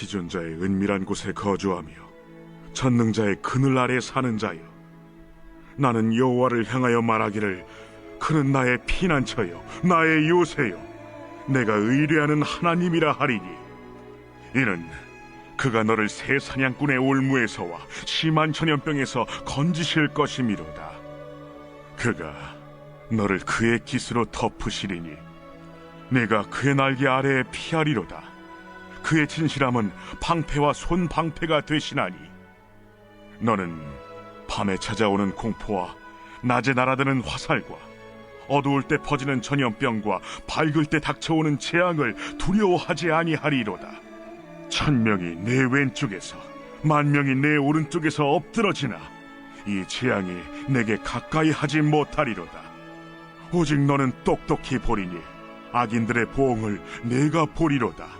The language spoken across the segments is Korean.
지존자의 은밀한 곳에 거주하며 전능자의 그늘 아래 사는 자여 나는 여호와를 향하여 말하기를 그는 나의 피난처요 나의 요새요 내가 의뢰하는 하나님이라 하리니. 이는 그가 너를 새 사냥꾼의 올무에서와 심한 전염병에서 건지실 것이미로다. 그가 너를 그의 깃으로 덮으시리니 내가 그의 날개 아래에 피하리로다 그의 진실함은 방패와 손 방패가 되시나니. 너는 밤에 찾아오는 공포와 낮에 날아드는 화살과 어두울 때 퍼지는 전염병과 밝을 때 닥쳐오는 재앙을 두려워하지 아니하리로다. 천명이 내 왼쪽에서 만명이 내 오른쪽에서 엎드러지나 이 재앙이 내게 가까이 하지 못하리로다. 오직 너는 똑똑히 보리니 악인들의 보응을 내가 보리로다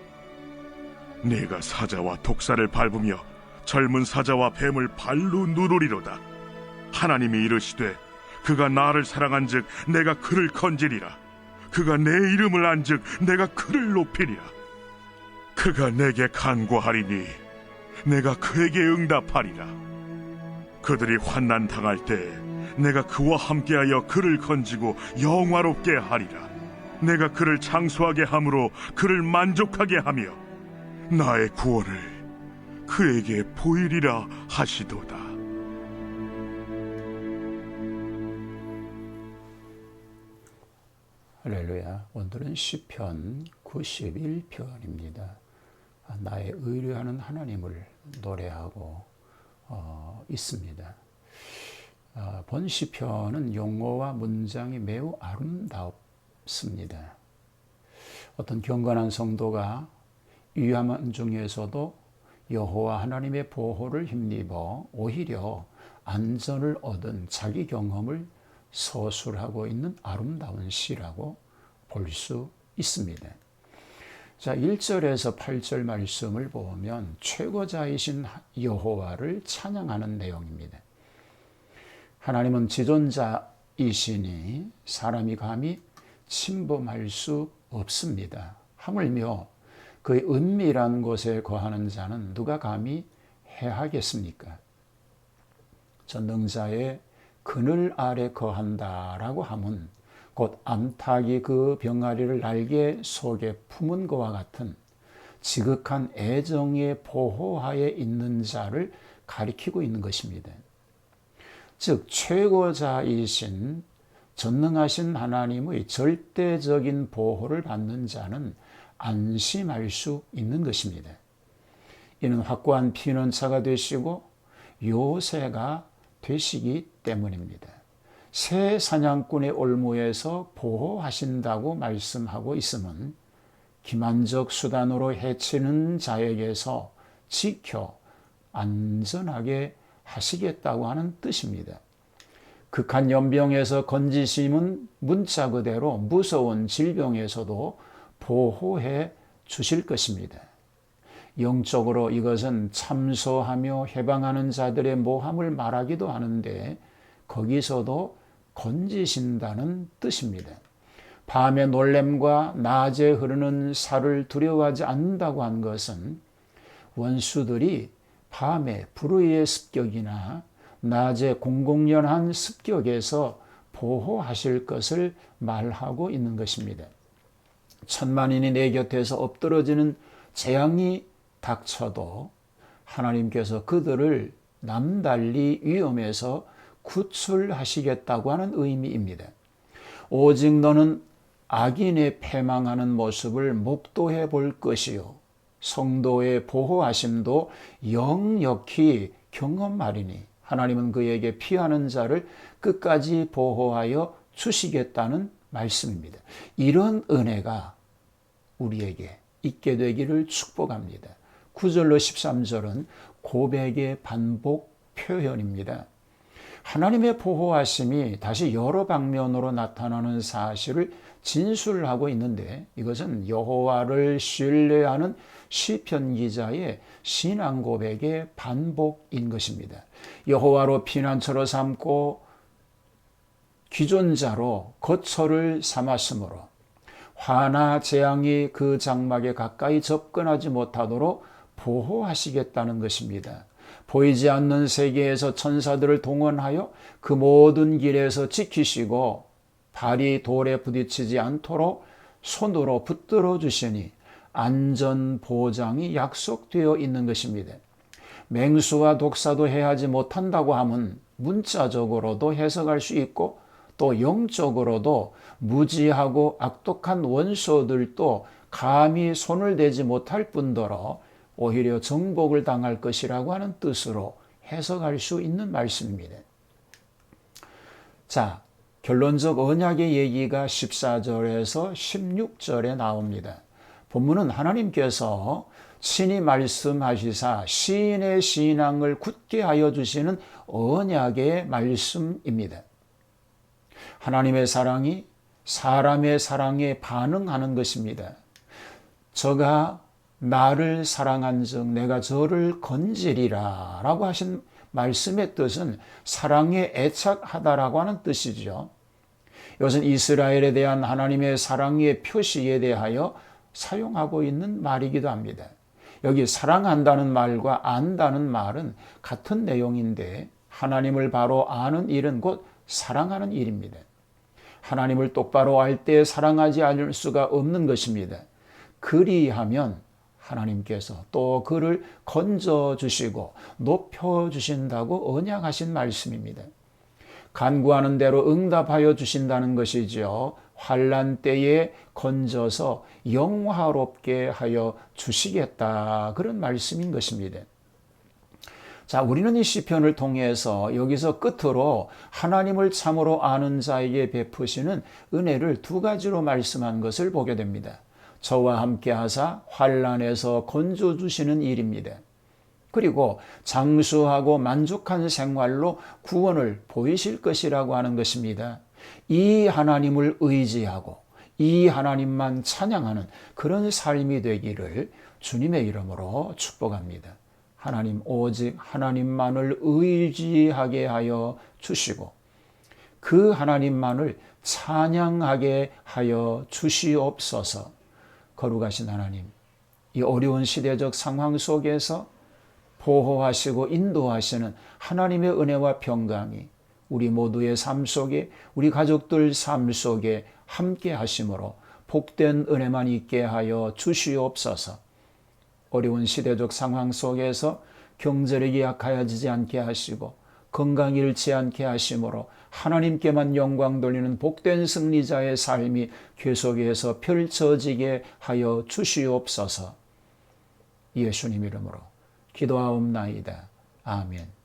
내가 사자와 독사를 밟으며 젊은 사자와 뱀을 발로 누르리로다. 하나님이 이르시되 그가 나를 사랑한즉 내가 그를 건지리라. 그가 내 이름을 안즉 내가 그를 높이리라. 그가 내게 간구하리니 내가 그에게 응답하리라. 그들이 환난 당할 때 내가 그와 함께하여 그를 건지고 영화롭게 하리라. 내가 그를 장수하게 함으로 그를 만족하게 하며 나의 구원을 그에게 보이리라 하시도다. 할렐루야. 오늘은 시편 91편입니다. 나의 의뢰하는 하나님을 노래하고 어, 있습니다. 어, 본 시편은 용어와 문장이 매우 아름답습니다. 어떤 경건한 성도가 위험한 중에서도 여호와 하나님의 보호를 힘입어 오히려 안전을 얻은 자기 경험을 서술하고 있는 아름다운 시라고 볼 수 있습니다. 자, 1절에서 8절 말씀을 보면 최고자이신 여호와를 찬양하는 내용입니다. 하나님은 지존자이시니 사람이 감히 침범할 수 없습니다. 하물며 그의 은밀한 곳에 거하는 자는 누가 감히 해하겠습니까? 전능자의 그늘 아래 거한다라고 함은 곧 암탉이 그 병아리를 날개 속에 품은 것과 같은 지극한 애정의 보호하에 있는 자를 가리키고 있는 것입니다. 즉 최고자이신 전능하신 하나님의 절대적인 보호를 받는 자는 안심할 수 있는 것입니다. 이는 확고한 피난처가 되시고 요새가 되시기 때문입니다. 새 사냥꾼의 올무에서 보호하신다고 말씀하고 있음은 기만적 수단으로 해치는 자에게서 지켜 안전하게 하시겠다고 하는 뜻입니다. 극한 연병에서 건지심은 문자 그대로 무서운 질병에서도 보호해 주실 것입니다. 영적으로 이것은 참소하며 해방하는 자들의 모함을 말하기도 하는데 거기서도 건지신다는 뜻입니다. 밤의 놀램과 낮에 흐르는 살을 두려워하지 않는다고 한 것은 원수들이 밤에 불의의 습격이나 낮에 공공연한 습격에서 보호하실 것을 말하고 있는 것입니다. 천만인이 내 곁에서 엎드러지는 재앙이 닥쳐도 하나님께서 그들을 남달리 위험에서 구출하시겠다고 하는 의미입니다. 오직 너는 악인의 패망하는 모습을 목도해 볼 것이요. 성도의 보호하심도 영역히 경험하리니 하나님은 그에게 피하는 자를 끝까지 보호하여 주시겠다는 말씀입니다. 이런 은혜가 우리에게 있게 되기를 축복합니다. 9절로 13절은 고백의 반복 표현입니다. 하나님의 보호하심이 다시 여러 방면으로 나타나는 사실을 진술하고 있는데 이것은 여호와를 신뢰하는 시편 기자의 신앙 고백의 반복인 것입니다. 여호와로 피난처로 삼고 기존자로 거처를 삼았으므로 화나 재앙이 그 장막에 가까이 접근하지 못하도록 보호하시겠다는 것입니다. 보이지 않는 세계에서 천사들을 동원하여 그 모든 길에서 지키시고 발이 돌에 부딪히지 않도록 손으로 붙들어 주시니 안전 보장이 약속되어 있는 것입니다. 맹수와 독사도 해하지 못한다고 하면 문자적으로도 해석할 수 있고 또 영적으로도 무지하고 악독한 원소들도 감히 손을 대지 못할 뿐더러 오히려 정복을 당할 것이라고 하는 뜻으로 해석할 수 있는 말씀입니다. 자, 결론적 언약의 얘기가 14절에서 16절에 나옵니다. 본문은 하나님께서 친히 말씀하시사 시인의 신앙을 굳게 하여 주시는 언약의 말씀입니다. 하나님의 사랑이 사람의 사랑에 반응하는 것입니다. 저가 나를 사랑한 즉 내가 저를 건지리라 라고 하신 말씀의 뜻은 사랑에 애착하다라고 하는 뜻이죠. 이것은 이스라엘에 대한 하나님의 사랑의 표시에 대하여 사용하고 있는 말이기도 합니다. 여기 사랑한다는 말과 안다는 말은 같은 내용인데 하나님을 바로 아는 일은 곧 사랑하는 일입니다. 하나님을 똑바로 알 때 사랑하지 않을 수가 없는 것입니다. 그리하면 하나님께서 또 그를 건져 주시고 높여 주신다고 언약하신 말씀입니다. 간구하는 대로 응답하여 주신다는 것이죠. 환란 때에 건져서 영화롭게 하여 주시겠다 그런 말씀인 것입니다. 자, 우리는 이 시편을 통해서 여기서 끝으로 하나님을 참으로 아는 자에게 베푸시는 은혜를 두 가지로 말씀한 것을 보게 됩니다. 저와 함께 하사 환란에서 건져 주시는 일입니다. 그리고 장수하고 만족한 생활로 구원을 보이실 것이라고 하는 것입니다. 이 하나님을 의지하고 이 하나님만 찬양하는 그런 삶이 되기를 주님의 이름으로 축복합니다. 하나님 오직 하나님만을 의지하게 하여 주시고 그 하나님만을 찬양하게 하여 주시옵소서. 거룩하신 하나님, 이 어려운 시대적 상황 속에서 보호하시고 인도하시는 하나님의 은혜와 평강이 우리 모두의 삶 속에 우리 가족들 삶 속에 함께 하심으로 복된 은혜만 있게 하여 주시옵소서. 어려운 시대적 상황 속에서 경제력이 약하여지지 않게 하시고 건강 잃지 않게 하심으로 하나님께만 영광 돌리는 복된 승리자의 삶이 계속해서 펼쳐지게 하여 주시옵소서. 예수님 이름으로 기도하옵나이다. 아멘.